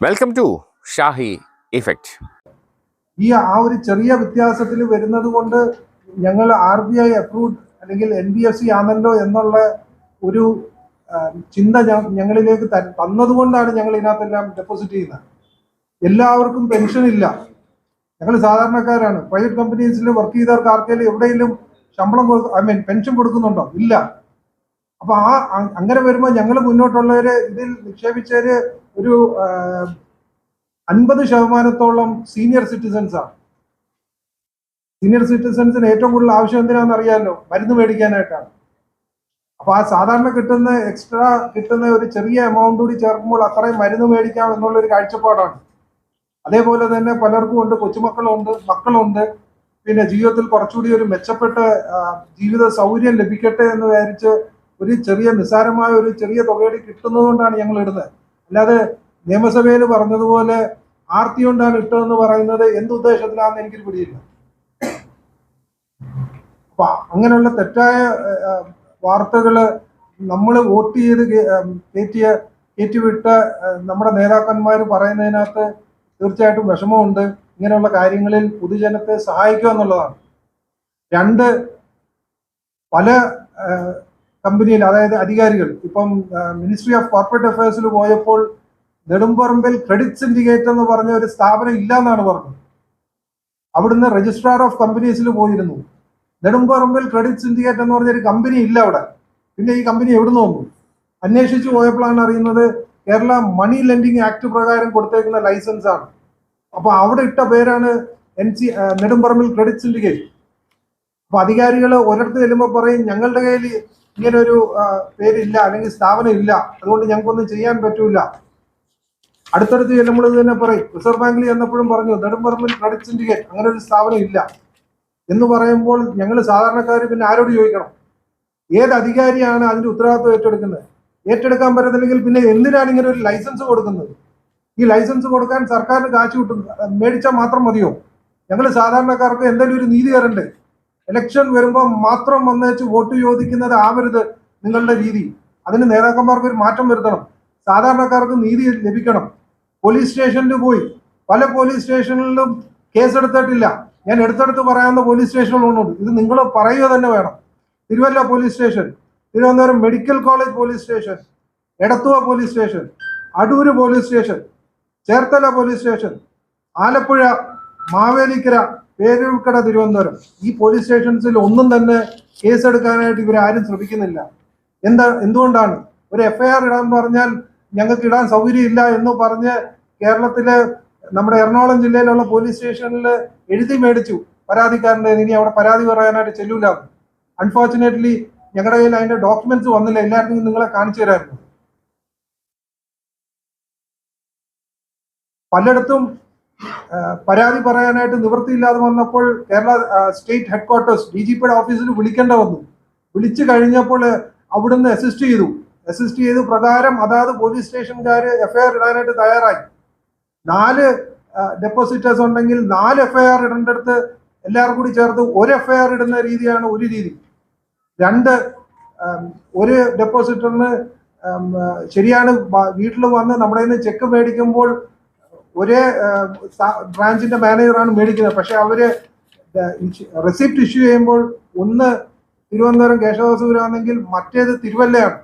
Welcome to Shahi effect ഈ ആ ഒരു ചെറിയ വ്യത്യാസത്തിൽ വരുന്നത് കൊണ്ട് ഞങ്ങൾ ആർ ബി ഐ അപ്രൂവ്ഡ് അല്ലെങ്കിൽ എൻ ബി എഫ് സി ആണല്ലോ എന്നുള്ള ഒരു ചിന്ത ഞങ്ങളിലേക്ക് തന്നതുകൊണ്ടാണ് ഞങ്ങൾ ഇതിനകത്തെല്ലാം ഡെപ്പോസിറ്റ് ചെയ്യുന്നത്. എല്ലാവർക്കും പെൻഷൻ ഇല്ല. ഞങ്ങൾ സാധാരണക്കാരാണ്. പ്രൈവറ്റ് കമ്പനീസിൽ വർക്ക് ചെയ്തവർക്ക് ആർക്കെങ്കിലും എവിടെയെങ്കിലും ശമ്പളം കൊടുക്കും ഐ മീൻ പെൻഷൻ കൊടുക്കുന്നുണ്ടോ? ഇല്ല. അപ്പൊ ആ അങ്ങനെ വരുമ്പോൾ ഞങ്ങൾ മുന്നോട്ടുള്ളവര് ഇതിൽ നിക്ഷേപിച്ചവര് ഒരു അൻപത് ശതമാനത്തോളം സീനിയർ സിറ്റിസൺസ് ആണ്. സീനിയർ സിറ്റിസൺസിന് ഏറ്റവും കൂടുതൽ ആവശ്യം എന്തിനാണെന്ന് അറിയാമല്ലോ മരുന്ന് മേടിക്കാനായിട്ടാണ്. അപ്പൊ ആ സാധാരണ കിട്ടുന്ന എക്സ്ട്രാ കിട്ടുന്ന ഒരു ചെറിയ എമൗണ്ട് കൂടി ചേർക്കുമ്പോൾ അത്രയും മരുന്ന് മേടിക്കാം എന്നുള്ളൊരു കാഴ്ചപ്പാടാണ്. അതേപോലെ തന്നെ പലർക്കും ഉണ്ട് കൊച്ചുമക്കളുണ്ട് മക്കളുണ്ട്. പിന്നെ ജീവിതത്തിൽ കുറച്ചുകൂടി ഒരു മെച്ചപ്പെട്ട ജീവിത സൗകര്യം ലഭിക്കട്ടെ എന്ന് വിചാരിച്ച് ഒരു ചെറിയ നിസ്സാരമായ ഒരു ചെറിയ തുകയുടെ കിട്ടുന്നത് കൊണ്ടാണ് ഞങ്ങൾ ഇടുന്നത്. അല്ലാതെ നിയമസഭയിൽ പറഞ്ഞതുപോലെ ആർത്തി കൊണ്ടാണ് ഇഷ്ടമെന്ന് പറയുന്നത് എന്ത് ഉദ്ദേശത്തിലാണെന്ന് എനിക്കൊരു പിടിയില്ല. അപ്പൊ അങ്ങനെയുള്ള തെറ്റായ വാർത്തകൾ നമ്മൾ വോട്ട് ചെയ്ത് കയറ്റിയ കയറ്റിവിട്ട നമ്മുടെ നേതാക്കന്മാർ പറയുന്നതിനകത്ത് തീർച്ചയായിട്ടും വിഷമമുണ്ട്. ഇങ്ങനെയുള്ള കാര്യങ്ങളിൽ പൊതുജനത്തെ സഹായിക്കുക എന്നുള്ളതാണ്. രണ്ട് പല കമ്പനിയിൽ അതായത് അധികാരികൾ. ഇപ്പം മിനിസ്ട്രി ഓഫ് കോർപ്പറേറ്റ് അഫയേഴ്സിൽ പോയപ്പോൾ നെടുമ്പറമ്പിൽ ക്രെഡിറ്റ് സിൻഡിക്കേറ്റ് എന്ന് പറഞ്ഞ ഒരു സ്ഥാപനം ഇല്ല എന്നാണ് പറഞ്ഞത്. അവിടുന്ന് രജിസ്ട്രാർ ഓഫ് കമ്പനീസിൽ പോയിരുന്നു. നെടുമ്പറമ്പിൽ ക്രെഡിറ്റ് സിൻഡിക്കേറ്റ് എന്ന് പറഞ്ഞൊരു കമ്പനി ഇല്ല അവിടെ. പിന്നെ ഈ കമ്പനി എവിടുന്ന് വന്നു? അന്വേഷിച്ചു പോയപ്പോഴാണ് അറിയുന്നത് കേരള മണി ലെൻഡിങ് ആക്ട് പ്രകാരം കൊടുത്തേക്കുന്ന ലൈസൻസ് ആണ്. അപ്പോൾ അവിടെ ഇട്ട പേരാണ് N C Nedumparambil credit syndicate അപ്പൊ അധികാരികൾ ഒരിടത്ത് ചെല്ലുമ്പോൾ പറയും ഞങ്ങളുടെ കയ്യിൽ ഇങ്ങനെ ഒരു ആ, പേരില്ല അല്ലെങ്കിൽ സ്ഥാപനം ഇല്ല അതുകൊണ്ട് ഞങ്ങൾക്കൊന്നും ചെയ്യാൻ പറ്റൂല. അടുത്തടുത്ത് ചെല്ലുമ്പോൾ ഇത് തന്നെ പറയും. റിസർവ് ബാങ്കിൽ ചെന്നപ്പോഴും പറഞ്ഞു നെടുമ്പറമ്പിൽ ക്രെഡിറ്റ് സിൻഡിക്കേറ്റ്. അങ്ങനെ ഒരു സ്ഥാപനം ഇല്ല എന്ന് പറയുമ്പോൾ ഞങ്ങൾ സാധാരണക്കാർ പിന്നെ ആരോട് ചോദിക്കണം? ഏത് അധികാരിയാണ് അതിന്റെ ഉത്തരവാദിത്വം ഏറ്റെടുക്കുന്നത്? ഏറ്റെടുക്കാൻ പറ്റത്തില്ലെങ്കിൽ പിന്നെ എന്തിനാണ് ഇങ്ങനെ ഒരു ലൈസൻസ് കൊടുക്കുന്നത്? ഈ ലൈസൻസ് കൊടുക്കാൻ സർക്കാരിന് കാശ് കിട്ടും മേടിച്ചാൽ മാത്രം മതിയോ? ഞങ്ങൾ സാധാരണക്കാർക്ക് എന്തെങ്കിലും ഒരു നീതി തരണ്ടേ? ഇലക്ഷൻ വരുമ്പോൾ മാത്രം വന്നേച്ച് വോട്ട് ചോദിക്കുന്നത് ആവരുത് നിങ്ങളുടെ രീതി. അതിന് നേതാക്കന്മാർക്ക് ഒരു മാറ്റം വരുത്തണം. സാധാരണക്കാർക്ക് നീതി ലഭിക്കണം. പോലീസ് സ്റ്റേഷനിൽ പോയി. പല പോലീസ് സ്റ്റേഷനിലും കേസെടുത്തിട്ടില്ല. ഞാൻ എടുത്തെടുത്ത് പറയാവുന്ന പോലീസ് സ്റ്റേഷനുകളുണ്ട്. ഇത് നിങ്ങൾ പറയുക തന്നെ വേണം. Thiruvalla police station Thiruvananthapuram medical college police station Edathua police station Adoor police station Cherthala police station Alappuzha Mavelikkara Peroorkada Thiruvananthapuram. ഈ പോലീസ് സ്റ്റേഷൻസിൽ ഒന്നും തന്നെ കേസെടുക്കാനായിട്ട് ഇവരാരും ശ്രമിക്കുന്നില്ല. എന്താ എന്തുകൊണ്ടാണ്? ഒരു എഫ്ഐആർ ഇടാൻ പറഞ്ഞാൽ ഞങ്ങൾക്ക് ഇടാൻ സൗകര്യമില്ല എന്ന് പറഞ്ഞ് കേരളത്തിലെ നമ്മുടെ എറണാകുളം ജില്ലയിലുള്ള പോലീസ് സ്റ്റേഷനിൽ എഴുതി മേടിച്ചു പരാതിക്കാരന്റെ. ഇനി അവിടെ പരാതി പറയാനായിട്ട് ചെല്ലൂല. അൺഫോർച്ചുനേറ്റ്ലി ഞങ്ങളുടെ കയ്യിൽ അതിന്റെ ഡോക്യുമെന്റ്സ് വന്നില്ല. എല്ലാവർക്കും നിങ്ങളെ കാണിച്ചു തരായിരുന്നു പലയിടത്തും പരാതി പറയാനായിട്ട് നിവൃത്തിയില്ലാതെ വന്നപ്പോൾ Kerala state headquarters D G പിയുടെ ഓഫീസിൽ വിളിക്കേണ്ട വന്നു. വിളിച്ചു കഴിഞ്ഞപ്പോൾ അവിടുന്ന് അസിസ്റ്റ് ചെയ്തു. അസിസ്റ്റ് ചെയ്ത് പ്രകാരം അതാത് പോലീസ് സ്റ്റേഷൻകാർ എഫ്ഐആർ ഇടാനായിട്ട് തയ്യാറായി. നാല് ഡെപ്പോസിറ്റേഴ്സ് ഉണ്ടെങ്കിൽ നാല് എഫ്ഐആർ ഇടേണ്ടടുത്ത് എല്ലാവരും കൂടി ചേർത്ത് ഒരു എഫ്ഐആർ ഇടുന്ന രീതിയാണ് ഒരു രീതി. രണ്ട് ഒരു ഡെപ്പോസിറ്ററിന് ശരിയാണ് വീട്ടിൽ വന്ന് നമ്മുടെ നിന്ന് ചെക്ക് മേടിക്കുമ്പോൾ ഒരേ ബ്രാഞ്ചിന്റെ മാനേജറാണ് മേടിക്കുന്നത്. പക്ഷെ അവർ റെസിപ്റ്റ് ഇഷ്യൂ ചെയ്യുമ്പോൾ ഒന്ന് തിരുവനന്തപുരം കേശവസൂരാണെങ്കിൽ മറ്റേത് തിരുവല്ലയാണ്.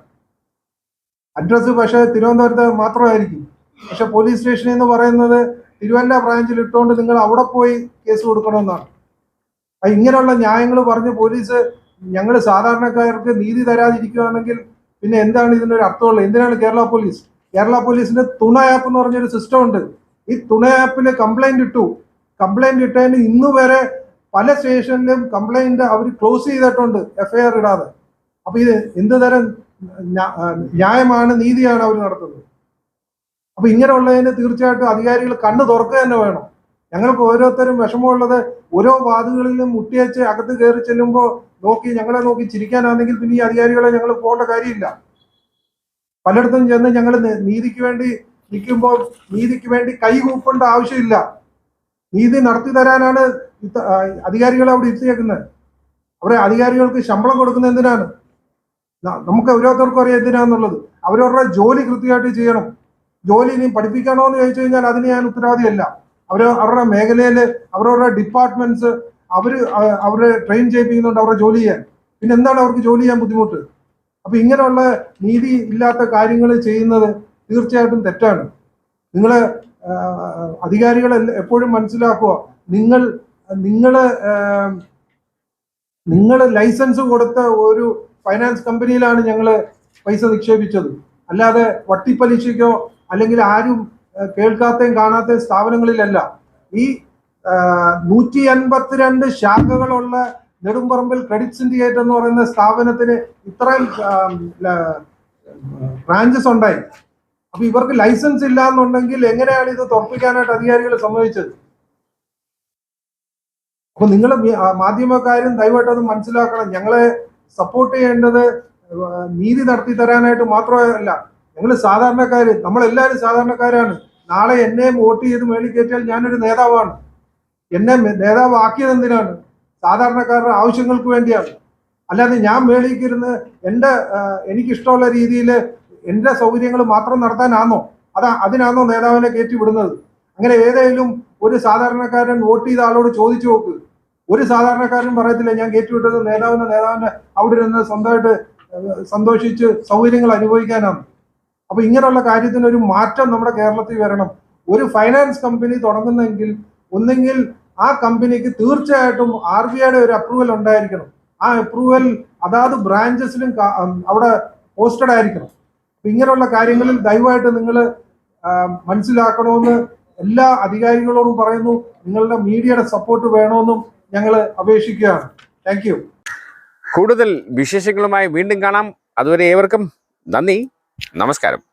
അഡ്രസ്സ് പക്ഷേ തിരുവനന്തപുരത്ത് മാത്രമായിരിക്കും. പക്ഷെ പോലീസ് സ്റ്റേഷൻ എന്ന് പറയുന്നത് തിരുവല്ല ബ്രാഞ്ചിൽ ഇട്ടുകൊണ്ട് നിങ്ങൾ അവിടെ പോയി കേസ് കൊടുക്കണമെന്നാണ്. ഇങ്ങനെയുള്ള ന്യായങ്ങൾ പറഞ്ഞ് പോലീസ് ഞങ്ങൾ സാധാരണക്കാർക്ക് നീതി തരാതിരിക്കുകയാണെങ്കിൽ പിന്നെ എന്താണ് ഇതിനൊരു അർത്ഥമുള്ളത്? എന്തിനാണ് കേരള പോലീസ്? കേരള പോലീസിന്റെ തുണ ആപ്പ് എന്ന് പറഞ്ഞൊരു സിസ്റ്റം ഉണ്ട്. ഈ തുണ ആപ്പിൽ കംപ്ലൈന്റ് ഇട്ടു. കംപ്ലൈന്റ് ഇട്ടതിന് ഇന്ന് വരെ പല സ്റ്റേഷനിലും കംപ്ലൈന്റ് അവർ ക്ലോസ് ചെയ്തിട്ടുണ്ട് എഫ്ഐആർ ഇടാതെ. അപ്പൊ ഇത് എന്ത് തരം ന്യായമാണ് നീതിയാണ് അവർ നടത്തുന്നത്? അപ്പൊ ഇങ്ങനെയുള്ളതിന് തീർച്ചയായിട്ടും അധികാരികൾ കണ്ണു തുറക്കുക തന്നെ വേണം. ഞങ്ങൾക്ക് ഓരോരുത്തരും വിഷമമുള്ളത് ഓരോ വാതുകളിലും മുട്ടിയച്ച് അകത്ത് കയറി ചെല്ലുമ്പോൾ നോക്കി ഞങ്ങളെ നോക്കി ചിരിക്കാനാണെങ്കിൽ പിന്നെ ഈ അധികാരികളെ ഞങ്ങൾ പോകേണ്ട കാര്യമില്ല. പലയിടത്തും ചെന്ന് ഞങ്ങൾ നീതിക്ക് വേണ്ടി നിൽക്കുമ്പോൾ നീതിക്ക് വേണ്ടി കൈകൂപ്പേണ്ട ആവശ്യമില്ല. നീതി നടത്തി തരാനാണ് അധികാരികളെ അവിടെ ഇരുത്തിയേക്കുന്നത്. അവരെ അധികാരികൾക്ക് ശമ്പളം കൊടുക്കുന്നത് എന്തിനാണ്? നമുക്ക് ഓരോരുത്തർക്കും അറിയാം എന്തിനാന്നുള്ളത്. അവരവരുടെ ജോലി കൃത്യമായിട്ട് ചെയ്യണം. ജോലി ഇനി പഠിപ്പിക്കണോ എന്ന് ചോദിച്ചു കഴിഞ്ഞാൽ അതിന് ഞാൻ ഉത്തരവാദിയല്ല. അവർ അവരുടെ മേഖലയിൽ അവരവരുടെ ഡിപ്പാർട്ട്മെന്റ്സ് അവർ അവരെ ട്രെയിൻ ചെയ്യിപ്പിക്കുന്നുണ്ട് അവരുടെ ജോലി ചെയ്യാൻ. പിന്നെ എന്താണ് അവർക്ക് ജോലി ചെയ്യാൻ ബുദ്ധിമുട്ട്? അപ്പൊ ഇങ്ങനെയുള്ള നീതി ഇല്ലാത്ത കാര്യങ്ങൾ ചെയ്യുന്നത് തീർച്ചയായിട്ടും തെറ്റാണ്. നിങ്ങൾ അധികാരികൾ എപ്പോഴും മനസ്സിലാക്കുക. നിങ്ങൾ നിങ്ങൾ നിങ്ങൾ ലൈസൻസ് കൊടുത്ത ഒരു ഫൈനാൻസ് കമ്പനിയിലാണ് ഞങ്ങൾ പൈസ നിക്ഷേപിച്ചത്. അല്ലാതെ വട്ടിപ്പലിശയ്ക്കോ അല്ലെങ്കിൽ ആരും കേൾക്കാത്തയും കാണാത്ത സ്ഥാപനങ്ങളിലല്ല. ഈ നൂറ്റി അൻപത്തിരണ്ട് ശാഖകളുള്ള നെടുമ്പറമ്പിൽ ക്രെഡിറ്റ് സിൻഡിക്കേറ്റ് എന്ന് പറയുന്ന സ്ഥാപനത്തിന് ഇത്രയും ബ്രാഞ്ചസ് ഉണ്ടായി. അപ്പൊ ഇവർക്ക് ലൈസൻസ് ഇല്ല എന്നുണ്ടെങ്കിൽ എങ്ങനെയാണ് ഇത് തുറപ്പിക്കാനായിട്ട് അധികാരികൾ സമ്മതിച്ചത്? അപ്പൊ നിങ്ങൾ മാധ്യമക്കാരും ദയവായിട്ട് അത് മനസ്സിലാക്കണം. ഞങ്ങളെ സപ്പോർട്ട് ചെയ്യേണ്ടത് നീതി നടത്തി തരാനായിട്ട് മാത്രമല്ല ഞങ്ങൾ സാധാരണക്കാർ നമ്മളെല്ലാവരും സാധാരണക്കാരാണ്. നാളെ എന്നെ വോട്ട് ചെയ്ത് മേളിൽ കയറ്റിയാൽ ഞാനൊരു നേതാവാണ്. എന്നെ നേതാവാക്കിയത് എന്തിനാണ്? സാധാരണക്കാരുടെ ആവശ്യങ്ങൾക്ക് വേണ്ടിയാണ്. അല്ലാതെ ഞാൻ മേളിക്കിരുന്ന് ഇരുന്ന് എന്റെ എനിക്കിഷ്ടമുള്ള രീതിയിൽ എന്റെ സൗകര്യങ്ങൾ മാത്രം നടത്താനാണോ അതാ അതിനാണോ നേതാവിനെ കയറ്റി വിടുന്നത്? അങ്ങനെ ഏതെങ്കിലും ഒരു സാധാരണക്കാരൻ വോട്ട് ചെയ്ത ആളോട് ചോദിച്ചു നോക്ക്. ഒരു സാധാരണക്കാരൻ പറയത്തില്ല ഞാൻ കയറ്റി വിട്ടത് നേതാവിനെ നേതാവിനെ അവിടെ ഇരുന്ന് സ്വന്തമായിട്ട് സന്തോഷിച്ച് സൗകര്യങ്ങൾ അനുഭവിക്കാനാണ് അപ്പൊ ഇങ്ങനെയുള്ള കാര്യത്തിന് ഒരു മാറ്റം നമ്മുടെ കേരളത്തിൽ വരണം. ഒരു ഫൈനാൻസ് കമ്പനി തുടങ്ങുന്നെങ്കിൽ ഒന്നെങ്കിൽ ആ കമ്പനിക്ക് തീർച്ചയായിട്ടും ആർ ബി ഐയുടെ ഒരു അപ്രൂവൽ ഉണ്ടായിരിക്കണം. ആ അപ്രൂവൽ അതാത് ബ്രാഞ്ചസിലും അവിടെ പോസ്റ്റഡ് ആയിരിക്കണം ഇങ്ങനെയുള്ള കാര്യങ്ങളിൽ ദയവായിട്ട് നിങ്ങൾ മനസ്സിലാക്കണമെന്ന് എല്ലാ അധികാരികളോടും പറയുന്നു. നിങ്ങളുടെ മീഡിയയുടെ സപ്പോർട്ട് വേണമെന്നും ഞങ്ങൾ അപേക്ഷിക്കുകയാണ്. താങ്ക് കൂടുതൽ വിശേഷങ്ങളുമായി വീണ്ടും കാണാം. അതുവരെ ഏവർക്കും നന്ദി. നമസ്കാരം.